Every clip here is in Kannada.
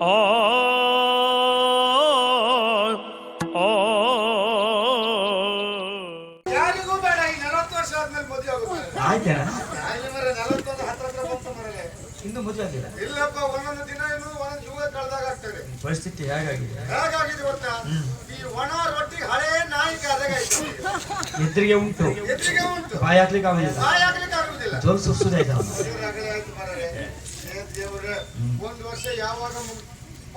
ಆ ಯಾರಿಗೂ ಬೇಡ ಈ ನಲವತ್ತು ವರ್ಷ ಆದ್ಮೇಲೆ ಮದುವೆ ಆಗುತ್ತೆ. ಆಯ್ತೇನ ನಲವತ್ತೊಂದು ಹತ್ರ ಹತ್ರ ಬಂತು ಮರಲೆ ಇನ್ನು ಮದುವೆ ಆಗಿಲ್ಲ? ಇಲ್ಲಪ್ಪ ಒಂದೊಂದು ದಿನ ಇನ್ನು ಒಂದೊಂದು ಯುಗ ಕಳೆದಾಗ ಆಗ್ತದೆ. ಪರಿಸ್ಥಿತಿ ಹೇಗಾಗಿದೆ? ಹೇಗಾಗಿದೆ ಗೊತ್ತಾ? ಈ ಒಣ ರೊಟ್ಟಿ ಹಳೆ ನಾಯಿಗೆ ಅದಾಗ ಎದ್ರಿಗೆ ಉಂಟು. ಎದ್ರಿಗೆ ಉಂಟು. ಬಾಯಿ ಹಾಕ್ಲಿಕ್ಕೆ ಆಗುದಿಲ್ಲ. ಬಾಯಿ ಹಾಕ್ಲಿಕ್ಕೆ ಆಗುದಿಲ್ಲ ಜೋಲ್ ಆಯ್ತು ದೇವ್ರ ಅಗಲ ಆಯ್ತು ಮರಲೆ ಏ ದೇವ್ರ ಒಂದು ವರ್ಷ ಯಾವಾಗ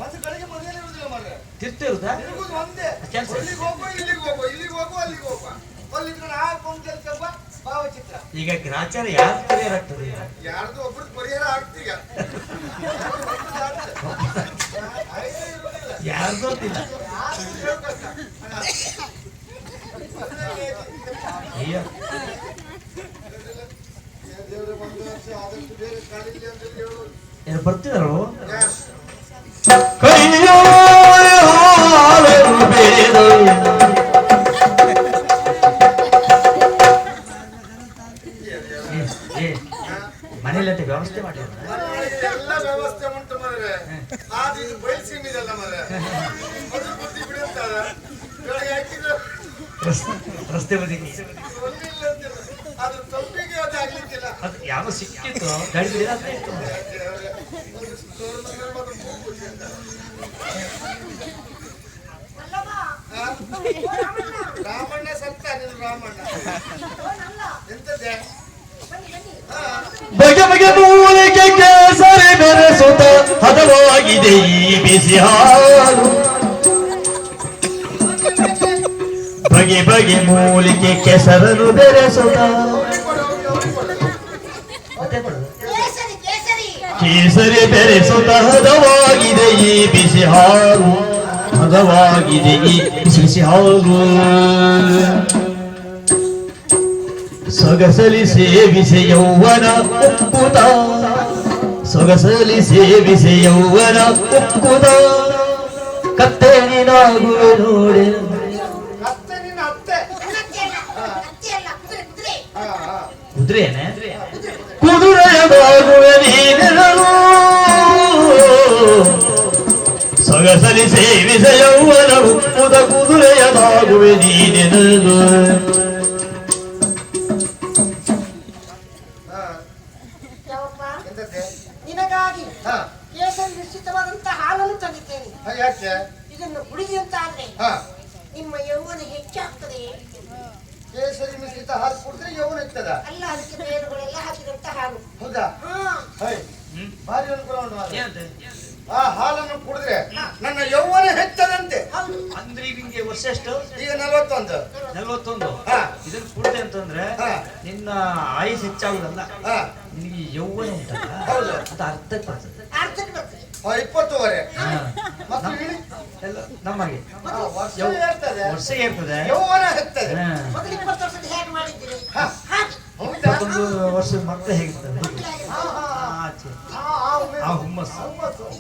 ಒಂದು ಕಡೆಗೆ ಮದುವೆ ಇರುವುದಿಲ್ಲ ಮಾರ್ರೆ. ಒಂದೇ ಕೆಲ್ಸ. ಇಲ್ಲಿಗೆ ಹೋಗೋ ಇಲ್ಲಿಗೆ ಹೋಗೋ ಇಲ್ಲಿಗೆ ಹೋಗೋ ಅಲ್ಲಿಗೆ ಭಾವಚಿತ್ರ. ಈಗ ಗ್ರಾಚಾರ ಯಾರು ಪರಿಹಾರ ಆಗ್ತದೆ? ಯಾರ್ದು ಒಬ್ರದ್ದು ಪರಿಹಾರ ಆಗ್ತೀಗ? ಯಾರು ಗೊತ್ತಿಲ್ಲ ಅಯ್ಯ. ದೇವ್ರ ಒಂದು ವರ್ಷ ಆದಷ್ಟು ಬೇರೆ ಕಾಲಿಲ್ಲ ಅಂತ ಹೇಳೋದು. ಏನು ಬರ್ತಿದಾರೋ? ಯಾರು? ಕೈಯೋ ಹಾಲನ್ನು ಬೇರು ಏ, ಏ, ಮನೇಲಂತೆ ವ್ಯವಸ್ಥೆ ಮಾಡಿಲ್ಲ ಎಲ್ಲ ವ್ಯವಸ್ಥೆ ಉಂಟು ಮರೆ ಇದು ಬುದ್ಧಿ ಬಿಡುತ್ತಾರ. ರಸ್ತೆ ಆಗ್ಲಿಕ್ಕಿಲ್ಲ. ಅದು ಯಾವ ಸಿಕ್ಕಿತ್ತು ಗಾಡಿ ಬಿಡಾತ ಇತ್ತು ದೇವ್ರೇ, ಒಂದು ತೋರಣ ಮೇಲೆ ಒಂದು ಮೂಗು ಅಂತ. ಆ? ರಾಮಣ್ಣ ಸತ್ತ ನೀನು ರಾಮಣ್ಣ. ಎಂತದ್ದೆ? ಬಗೆ ಬಗೆ ಮೂಲಿಕೆ ಕೇಸರಿ ಬೆರೆಸುತ್ತ ಹದವಾಗಿದೆ ಈ ಬಿಸಿ ಹಾಲು. ಬಗೆ ಬಗೆ ಮೂಲಿಕೆ ಕೆಸರನ್ನು ಬೆರೆಸುತ್ತ. ಕೇಸರಿ ಬೆರೆಸುತ್ತ ಹದವಾಗಿದೆ ಈ ಬಿಸಿ ಹಾಲು. ಹದವಾಗಿದೆ ಈ ಬಿಸಿ ಹಾಲು ಸೊಗಸಲಿ ಸೇವಿಸಿ ಯೌವನ ಉಕ್ಕುತ ಸೊಗಸಲಿ ಸೇವಿಸಿ ಯೌವನ ಉಕ್ಕುತ ಕತ್ತೇನಿನಾಗುವೆ ನೋಡಿ ಸೊಗಸಲಿ ಸೇವಿಸ ಮುದ ಉಕ್ಕುತ ಕುದುರೆಯದಾಗುವೆ ನೀನೆನದು ನಿನಗಾಗಿ ಹಾ. ಕೇಸರಿ ನಿಶ್ಚಿತವಾದಂತಹ ಹಾಲನ್ನು ತಂದಿದ್ದೇನೆ. ಇದನ್ನು ಕುಡಿದಿ ಅಂತ ಆದ್ರೆ ನಿಮ್ಮ ಯೌವನ ಹೆಚ್ಚಾಗ್ತದೆ. ಕೇಸರಿ ಮಿಶ್ರಿತ ಹಾಲು ಕುಡಿದ್ರೆ ಯೌವನ ಇರ್ತದ ಅಲ್ಲ ಅದಕ್ಕೆ ಬೇರುಗಳೆಲ್ಲ ಹಾಕಿದಂತ ಹಾಲು. ಹೌದಾ? ಹಾ. ಹೈ ಭಾರಿ ಅನುಕೂಲ ಉಂಟು. ಆ ಹಾಲನ್ನು ಕುಡಿದ್ರೆ ನನ್ನ ಯೌವನ ಹೆಚ್ಚದಂತೆ. ಹೌದು. ಅಂದ್ರೆ ಈಗ ನಿಂಗೆ ವರ್ಷ ಎಷ್ಟು? ಈಗ ನಲವತ್ತೊಂದು. ನಲವತ್ತೊಂದು? ಇದನ್ನು ಇದನ್ನ ಕೂಡ ಅಂತಂದ್ರೆ. ನಿನ್ನ ಆಯುಸ್ ಹೆಚ್ಚಾಗುದಲ್ಲ? ಹಾ. ನಿನಗೆ ಯೌವನ ಉಂಟಲ್ಲ? ಹೌದು. ಅದು ಬರ್ತದೆ. ಅರ್ಧಕ್ಕೆ ಬರ್ತದೆ. ಆ, ಇಪ್ಪತ್ತೂವರೆ. ನಮಗೆ. ವರ್ಷ ಏರ್ತದೆ. ಯೌವನ ಹೆಚ್ಚದೆ. ವರ್ಷ ವರ್ಷದ ಮತ್ತೆ ಹೇಗಿರ್ತದೆ? ಆ, ಹುಮ್ಮಸ್ಸು.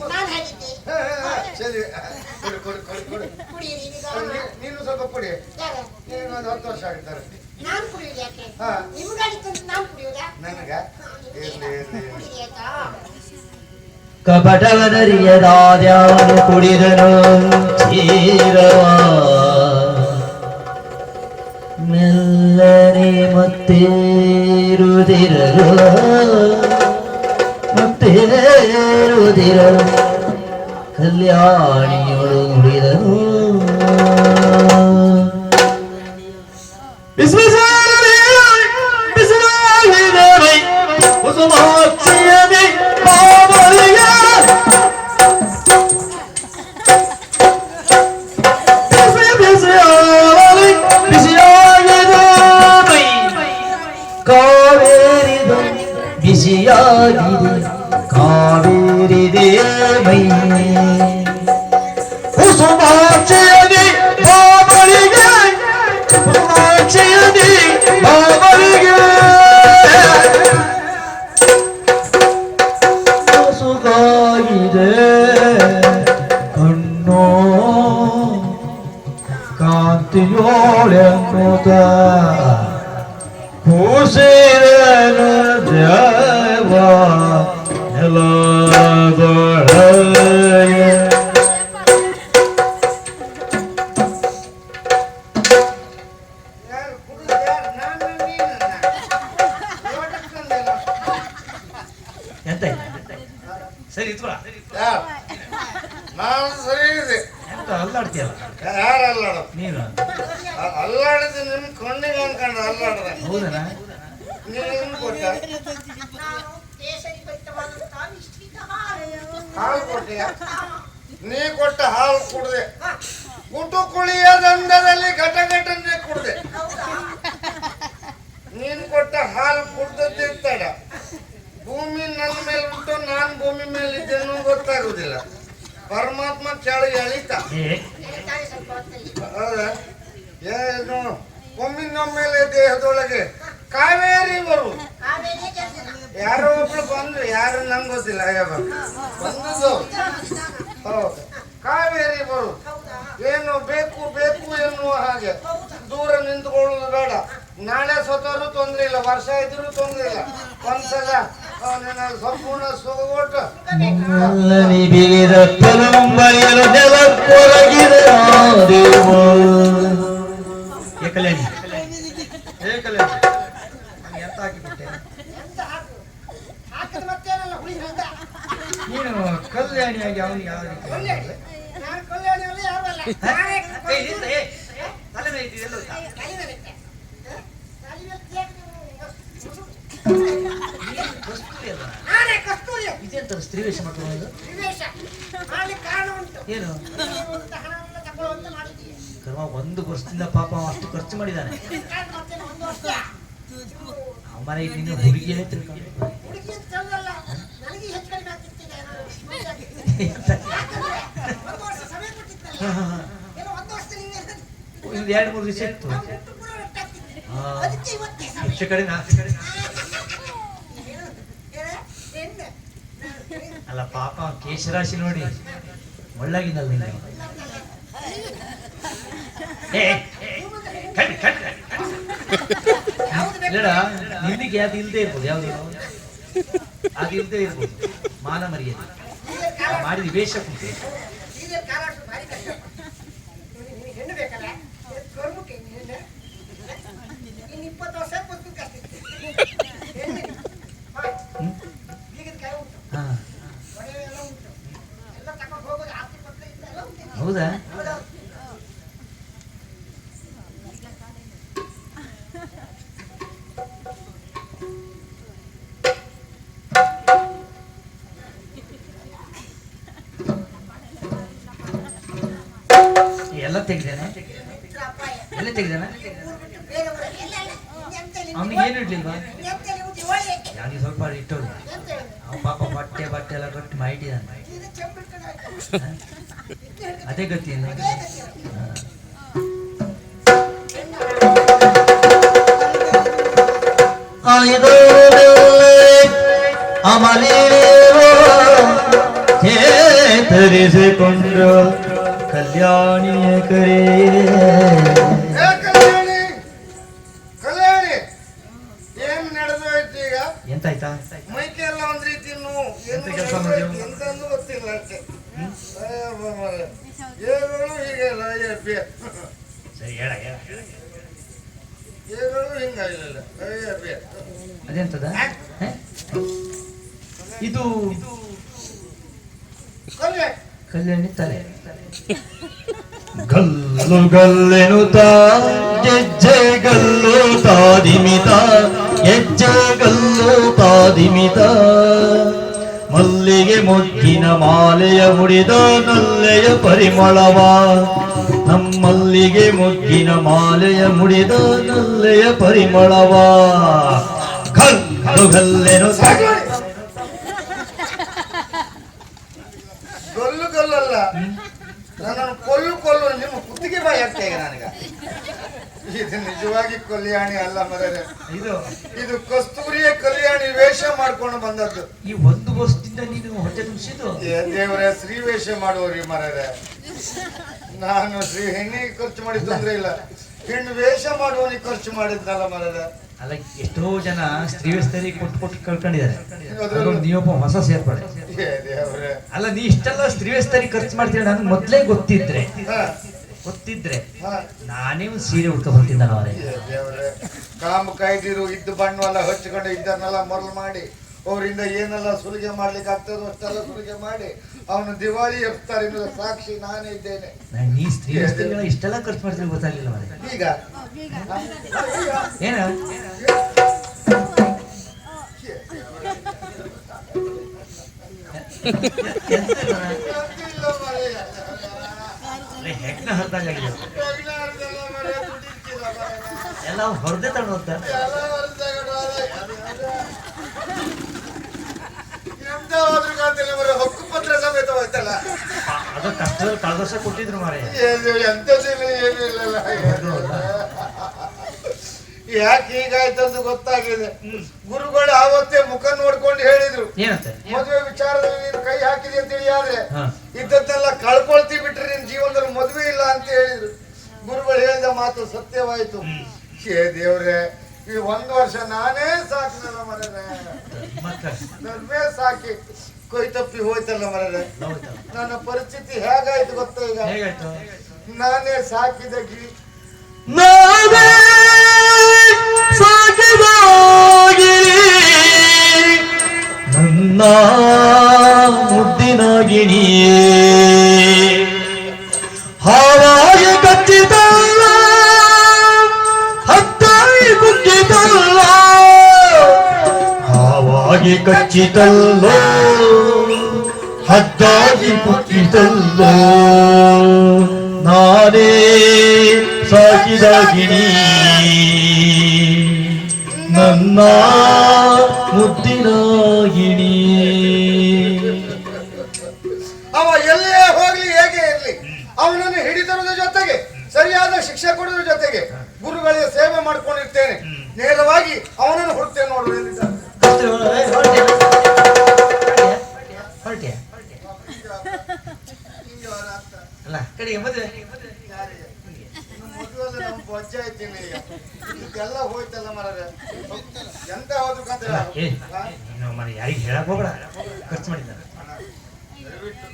ನಾನು ಹೇಗಿದ್ದೆ. ಹೇ, ಹೇ, ಹೇ. ಸರಿ ಕೊಡಿ ಕೊಡಿ ಕೊಡಿ ಕೊಡಿ. ಕುಡಿಯಿರಿ ನೀ- ನೀನು ಸ್ವಲ್ಪ ಕೊಡಿ. ಯಾರು? ನೀನು ಒಂದು ಹತ್ತು ವರ್ಷ ಆಗಿದ್ದಾರೆ. ನಾನು ಯಾಕೆ? ಹಾ. ನಾನು ಕುಡಿಯುವುದಾ ನನಗ? ಇರ್ಲಿ ಇರ್ಲಿ ಇರ್ಲಿ. ಕುಡಿರಿ ಆಯ್ತಾ? ಕಪಟವನರಿಯದಾದ್ಯಾನು ಕುಡಿದನು ಚೀರವ ಮೆಲ್ಲನೆ ಮತ್ತೇರುದಿರಲು. ഉദിരം കല്യാണിയോട് നുടിതനു ബിസ്മില്ലാഹിർ റഹ്മാനിർ റഹീം Senhor encontrar O sereno deva Ela Entendi. Salir fora. Ah, não sai, zé. ಅಲ್ಲಾಡ್ತೀಯಲ್ಲ? ಯಾರು ಅಲ್ಲಾಡ ನೀನು ಅಲ್ಲಾಡಿದ ನಿಮ್ ಕಣ್ಣಿಗೆ ಅನ್ಕೊಂಡ ಅಲ್ಲಾಡದ. ಹೌದನ? ನೀನು ಕೊಟ್ಟ ಹಾಲು. ಕೊಟ್ಟಿಯ ನೀ ಕೊಟ್ಟ ಹಾಲು ಕುಡ್ದೆ. ಕುಟು ಕುಳಿಯ ದಂಡದಲ್ಲಿ ಘಟ ಘಟನೆ ಕುಡ್ದೆ. ಹೌದಾ ನೀನು ಕೊಟ್ಟ ಹಾಲು ಕುಡ್ದದ್ದಿರ್ತಾಡ ತಡ. ಭೂಮಿ ನನ್ನ ಮೇಲೆ ಉಂಟು ನಾನು ಭೂಮಿ ಮೇಲೆ ಇದ್ದೇನು ಗೊತ್ತಾಗುದಿಲ್ಲ. ಪರಮಾತ್ಮ ಚಳಿ ಎಳಿತ ಏನು ಒಮ್ಮಿನೊಮ್ಮೆಲೆ ದೇಹದೊಳಗೆ ಕಾವೇರಿ ಬರು. ಯಾರೋ ಒಬ್ರು ಬಂದ್ರು ಯಾರು ನಂಗೆ ಗೊತ್ತಿಲ್ಲ ಬಂದದ್ದು. ಹೌದು. ಕಾವೇರಿ ಬರು. ಏನು ಬೇಕು ಬೇಕು ಎನ್ನುವ ಹಾಗೆ. ದೂರ ನಿಂತ್ಕೊಳ್ಳೋದು ಬೇಡ. ನಾಳೆ ಸತ್ತರೂ ತೊಂದ್ರೆ ಇಲ್ಲ ವರ್ಷ ಇದ್ರೂ ತೊಂದ್ರೆ ಇಲ್ಲ. ಒಂದ್ಸಲ ನಲ್ಲನಿ ಬಿಗಿದ ಪೆರುಂಬರಿಯಲು ನೆಲಕ್ಕೊರಗಿದ ದೇವ ಏ ಕಲ್ಯಾಣಿ ಏ ಕಲ್ಯಾಣಿ ಎಂತ ಹಾಕಿಬಿಟ್ಟೆ ಎಂತ ಹಾಕು ಹಾಕಿದ ಮತ್ತೇನಲ್ಲ ಹುಳಿ ಹಂಗ ನೀನು ಕಲ್ಯಾಣಿಯಾಗಿ ಅವನಿಗೆ ಯಾವ ರೀತಿ ನಾನು ನಾನೇ ತಲೆ ಮೇಲೆ ಇಟ್ಟಿದ್ದು ಕಸ್ತೂರಿ ಅಲ್ಲ ನಾನೇ ಕಸ್ತೂರಿ. ಇದೆಂತ ಸ್ತ್ರೀ ವೇಷ ಮಾಡ್ಕೊಂಡು ವಿವೇಶ ಮಾಡ್ಲಿಕ್ಕೆ ಕಾರಣ ಉಂಟು. ಏನು? ಹಣವನ್ನು ತಗೊಳ್ಳುವಂತ ಕರ್ಮ ಒಂದು ವರ್ಷದಿಂದ ಪಾಪ ಅವ ಅಷ್ಟು ಖರ್ಚು ಮಾಡಿದಾನೆ. ಕಾರಣ ಮತ್ತೆ ಒಂದು ವರ್ಷ. ನಿನ್ನ ಹುಡುಗಿಯೇ ತಿಳ್ಕೊಂಡು ಹುಡುಗಿ ಅಂತ ಚಂದಲ್ಲ. ನನಗೆ ಹೆಚ್ಚು ಕಡಿಮೆ ಆಗ್ತಿರ್ತಿದೆ ಯಾಕಂದ್ರೆ ಒಂದು ವರ್ಷ ಸಮಯ ಕೊಟ್ಟಿದ್ದಲ್ಲ ಏನೋ ಒಂದು ವರ್ಷದಲ್ಲಿ ನೀವೇ ಎರಡು ಮೂರು ದಿವಸ ಇತ್ತು. ಅದಕ್ಕೆ ಇವತ್ತೇ ಹೆಚ್ಚು ಕಡೆ ನಾಲ್ಕು ಏನು? ಏನು? ಹೆಣ್ಣು. ಅಲ್ಲ ಪಾಪ ಕೇಶ ಕೇಶರಾಶಿ ನೋಡಿ. ಒಳ್ಳಾಗಿದ್ದಲ್ಲ ನೀನು ನಿಮಗೆ ಅದು ಇಲ್ಲದೆ ಇರ್ಬೋದು, ಯಾವ್ದು? ಅದು ಇಲ್ಲದೆ ಇರ್ಬೋದು ಮಾನ ಮರ್ಯಾದೆ ಮಾಡಿದ ವೇಷ ಕುಂಟು. ಹೌದಾ? ಎಲ್ಲ ತೆಗ್ದೇನೆ? ಎಲ್ಲ ತೆಗ್ದೇನೆ? ಅವನಿಗೆ ಏನು ಇಡ್ಲಿಲ್ವಾ? ಯಾರಿಗೆ ಸ್ವಲ್ಪ ಇಟ್ಟು ಪಾಪ ಬಟ್ಟೆ ಬಟ್ಟೆ ಎಲ್ಲ ಕಟ್ಟಿ ಮಾಡಿದ್ದಾನೆ ಇದು ಚೆಂಬಿಟ್ಕೊಂಡು ಆಯ್ತು ಇಟ್ಟು ಹಿಡ್ಕೊಂಡು ಅದೇ ಗತಿ ಏನು ಅದೇ ಗತಿ ಅವನಿಗೆ. ಅಮಲೇವ ಚೇತರಿಸಿಕೊಂಡು ಕಲ್ಯಾಣಿಯ ಕರೆ. ಏ ಕಲ್ಯಾಣಿ ಕಲ್ಯಾಣಿ ಏನ್ ನಡೆದೋಯ್ತು ಈಗ? ಎಂತಾಯ್ತಾ? ಮೈಕೆಲ್ಲ ಒಂದ್ ರೀತಿ ನೋವು. ಎಂತ ಕೆಲ್ಸ ಗೊತ್ತಿಲ್ಲ ಅಷ್ಟೇ. ಮಾರ್ರೆ. ಏಗಳು ಹೀಗೆಲ್ಲ ಅಯ್ಯ ಬೇ ಸರಿ ಹೇಳ ಹೇಳ ಹೇಳ. ಏಗಳು ಹಿಂಗಾಗಿಲ್ಲ ಅಯ್ಯ ಅದೆಂತದ ಇದು ಕಲ್ಯಾಣಿ ಕಲ್ಯಾಣಿ ತಲೆ. ಗಲ್ಲು ಗಲ್ಲೆನುತ ಗೆಜ್ಜೆ ಗಲ್ಲು ತಾದಿಮಿತ ಹೆಜ್ಜೆ ಗಲ್ಲು ತಾದಿಮಿತ. ಮಲ್ಲಿಗೆ ಮೊಗ್ಗಿನ ಮಾಲೆಯ ಮುಡಿದ ನಲ್ಲೆಯ ಪರಿಮಳವ. ನಮ್ಮಲ್ಲಿಗೆ ಮೊಗ್ಗಿನ ಮಾಲೆಯ ಮುಡಿದ ನಲ್ಲೆಯ ಪರಿಮಳವ. ಗಲ್ಲು ಗಲ್ಲೆನುತ ಗಲ್ಲು ಗಲ್ಲಲ್ಲ ನನ್ನನ್ನು ಕೊಲ್ಲು ಕೊಲ್ಲು ನಿಮ್ಮ ಕುತ್ತಿಗೆ ಬಾಯಿ ಆಗ್ತಾ ಈಗ ನನಗ ಇದು ನಿಜವಾಗಿ ಕಲ್ಯಾಣಿ ಅಲ್ಲ ಮರರೆ ಇದು ಇದು ಕಸ್ತೂರಿಯ ಕಲ್ಯಾಣಿ ವೇಷ ಮಾಡ್ಕೊಂಡು ಬಂದದ್ದು. ಈ ಒಂದು ವಸ್ತಿಂದ ನೀನು ಹೊಟ್ಟೆ ತುಂಬಿಸಿದ್ದು? ದೇವರ ದೇವರೇ ಶ್ರೀ ವೇಷ ಮಾಡುವ್ರಿ ಮರರೆ ನಾನು ಶ್ರೀ ಹೆಣ್ಣಿಗೆ ಖರ್ಚು ಮಾಡಿದ ತೊಂದ್ರೆ ಇಲ್ಲ. ಹೆಣ್ಣು ವೇಷ ಮಾಡುವನಿಗೆ ಖರ್ಚು ಮಾಡಿದ್ನಲ್ಲ ಮರರೆ ಅಲ್ಲ ಎಷ್ಟೋ ಜನ ಸ್ತ್ರೀವಸ್ತರಿಗೆ ಕೊಟ್ಟು ಕೊಟ್ಟು ಕಳ್ಕೊಂಡಿದ್ದಾರೆ. ಅದ್ರಲ್ಲಿ ನೀವೊಬ್ಬ ಹೊಸ ಸೇರ್ಪಡೆ. ಏ ದೇವರೇ. ಅಲ್ಲ ನೀ ಇಷ್ಟೆಲ್ಲ ಸ್ತ್ರೀವಸ್ತರಿಗೆ ಖರ್ಚು ಮಾಡ್ತೀರ ನನಗೆ ಮೊದ್ಲೇ ಗೊತ್ತಿದ್ರೆ. ಹ, ಗೊತ್ತಿದ್ರೆ. ನಾನೇ ಒಂದು ಸೀರೆ ಉಟ್ಕೊ ಅವರೇ? ದೇವರೇ ಕಾಮ ಕಾಯ್ದಿರು ಇದ್ದ ಬಣ್ಣವೆಲ್ಲ ಹಚ್ಕೊಂಡು ಇದ್ದನ್ನೆಲ್ಲ ಮರಳು ಮಾಡಿ ಅವರಿಂದ ಏನೆಲ್ಲ ಸುಲಿಗೆ ಮಾಡ್ಲಿಕ್ಕೆ ಆಗ್ತದೋ ಅಷ್ಟೆಲ್ಲ ಸುಲಿಗೆ ಮಾಡಿ ಅವನು ದಿವಾಳಿ ಎಪ್ತಾರೆ ಸಾಕ್ಷಿ ನಾನೇ ಇದ್ದೇನೆ. ಈ ನೀ ಸ್ತ್ರೀ ಇಷ್ಟೆಲ್ಲ ಖರ್ಚು ಮಾಡ್ತೀನಿ ಗೊತ್ತಾಗ್ಲಿಲ್ಲ ಮಾರೆ ಈಗ? ಏನ. ಹರಿದಂಗಾಗಿದೆ ಮಾರಾಯ. ಎಲ್ಲ ಹೊರದೆ ತಗೊಂಡು ಹೋಗ್ತಾ ಎಲ್ಲ ವರ್ಷದಾಗ ಹೋದ. ಎಂತ ಹೋದ್ರು ಕಾಣ್ತಿಲ್ಲ ಮಾರಾಯ, ಹಕ್ಕು ಪತ್ರ ಸಮೇತ ಹೋಯ್ತಲ್ಲ ಅದು ಕಷ್ಟದಲ್ಲಿ ಕಳೆದ ವರ್ಷ ಕೊಟ್ಟಿದ್ರು ಮಾರೆ ಏನು ಯಾಕೆ ಹೀಗಾಯ್ತಂದು ಗೊತ್ತಾಗಿದೆ ಗುರುಗಳು ಆವತ್ತೇ ಮುಖ ನೋಡ್ಕೊಂಡು ಹೇಳಿದ್ರು ಏನಂತೆ ಮದುವೆ ವಿಚಾರದಲ್ಲಿ ನೀನು ಕೈ ಹಾಕಿದೆ ಅಂತ ತಿಳಿಯಾದ್ರೆ ಹಾ. ಇದ್ದದ್ದೆಲ್ಲ ಕಳ್ಕೊಳ್ತಿ ಬಿಟ್ರೆ ನಿನ್ ಜೀವನದಲ್ಲಿ ಮದುವೆ ಇಲ್ಲ ಅಂತ ಹೇಳಿದ್ರು ಗುರುಗಳು ಹೇಳಿದ ಸತ್ಯವಾಯ್ತು ಹೇ ದೇವ್ರೆ ಈ ಒಂದು ವರ್ಷ ನಾನೇ ಸಾಕಿನಲ್ಲ ಮರದ ಮತ್ತೆ ನನ್ನೇ ಸಾಕಿ. ಕೊಯ್ ತಪ್ಪಿ ಹೋಯ್ತಲ್ಲ ಮರದ? ನನ್ನ ಪರಿಸ್ಥಿತಿ ಹೇಗಾಯ್ತು ಗೊತ್ತಾ ಈಗ? ನಾನೇ ಸಾಕಿದ ಗಿಳಿ ನಾವೇ ಕಚ್ಚಿತಲ್ಲೋ ಹದ್ದಾಗಿ ಕುಕ್ಕಿತಲ್ಲೋ ನಾನೇ ಗಿಣಿ. ನನ್ನ ಮುದ್ದಿನ ಗಿಣಿ. ಅವ ಎಲ್ಲೇ ಹೋಗ್ಲಿ, ಹೇಗೆ ಇರಲಿ, ಅವನನ್ನು ಹಿಡಿತರುವುದರ ಜೊತೆಗೆ, ಸರಿಯಾದ ಶಿಕ್ಷೆ ಕೊಡೋದ್ರ ಜೊತೆಗೆ ಗುರುಗಳಿಗೆ ಸೇವೆ ಮಾಡ್ಕೊಂಡಿರ್ತೇನೆ. ನೇರವಾಗಿ ಅವನನ್ನು ಹುಡುಕ್ತೇನೆ ನೋಡು ಅಲ್ಲ ಕಡೆಗೆ ಮದುವೆ. ಮದುವೆ ನಮ್ಮ ಬೊಜ್ಜೆ ಈಗ ಇದೆಲ್ಲ ಹೋಯ್ತಲ್ಲ ಮರದೆ ಎಂತ ಹೋದ್ರು ನೀನು ಮನೆ ಯಾರಿಗೆ ಹೇಳಕ್ ಹೋಗ್ಬೇಡ. ಖರ್ಚು ಮಾಡಿದ್ದ ದಯವಿಟ್ಟು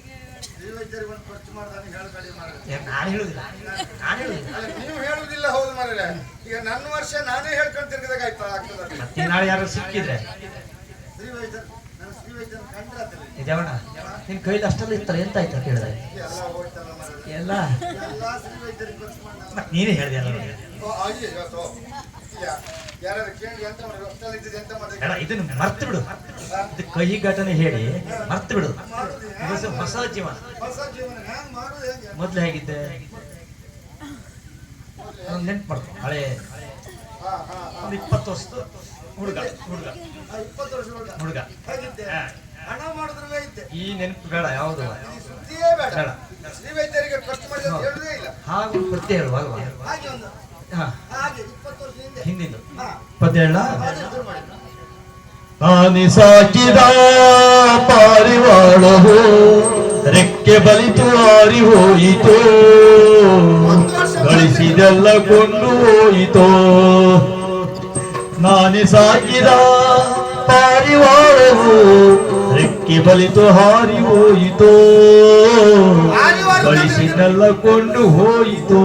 ಶ್ರೀವೈದ್ಯರಿಗೆ ಒಂದು ಖರ್ಚು ಮಾಡ್ದಾನೆ ಹೇಳ್ಬೇಡಿ ಮರದೆ ನಾನು ಹೇಳುದಿಲ್ಲ. ನಾನು ಹೇಳುದಿಲ್ಲ. ಅಲ್ಲ ನೀವು ಹೇಳುದಿಲ್ಲ ಹೌದು ಮರದೆ ಈಗ ನನ್ನ ವರ್ಷ ನಾನೇ ಹೇಳ್ಕೊಂಡು ತಿರ್ಗಿದಾಗ ಆಯ್ತು ಆಗ್ತದೆ. ನಾಳೆ ಯಾರು ಸಿಕ್ಕಿದ್ರೆ? ನಿಜವಣ್ಣ ನಿನ್ ಕೈಲಿ ಅಷ್ಟೆಲ್ಲ ಇತ್ತಲ್ಲ, ಎಂತ ಆಯ್ತು ಕೇಳಿದ್ರೆ ಎಲ್ಲ. ನೀನೇ ಹೇಳಿದೆ ಅಲ್ಲ ಇದನ್ನು ಮರ್ತು ಬಿಡು. ಇದು ಕಹಿ ಘಟನೆ ಹೇಳಿ ಮರ್ತು ಬಿಡು. ಹೊಸ ಜೀವನ. ಮೊದ್ಲು ಹೇಗಿದ್ದೆ? ನೆನ್ಪು ಮಾಡ್ಕೊ, ಹಳೆ ಒಂದು ಇಪ್ಪತ್ತು ವರ್ಷದ ಹುಡುಗ ಹುಡುಗ. ಹುಡುಗ. ಈ ನೆನಪು ಬೇಡ ಯಾವುದು? ಬೇಡ. ಹಾಗೂ ಪ್ರತಿ ಹೇಳುವಾಗ ಹಾಗೆ ಪದೇಳ ಹಾನಿ ಸಾಕಿದ ಪಾರಿವಾಳವು, ರೆಕ್ಕೆ ಬಲಿತು ಹಾರಿ ಹೋಯಿತು. ಗಳಿಸಿದೆಲ್ಲ ಕೊಂಡು ಹೋಯಿತು. ಸಾಕಿದ ಪಾರಿವಾಳವು ರೆಕ್ಕೆ ಬಲಿತು ಹಾರಿ ಹೋಯಿತು ಕೊಂಡು ಹೋಯಿತು.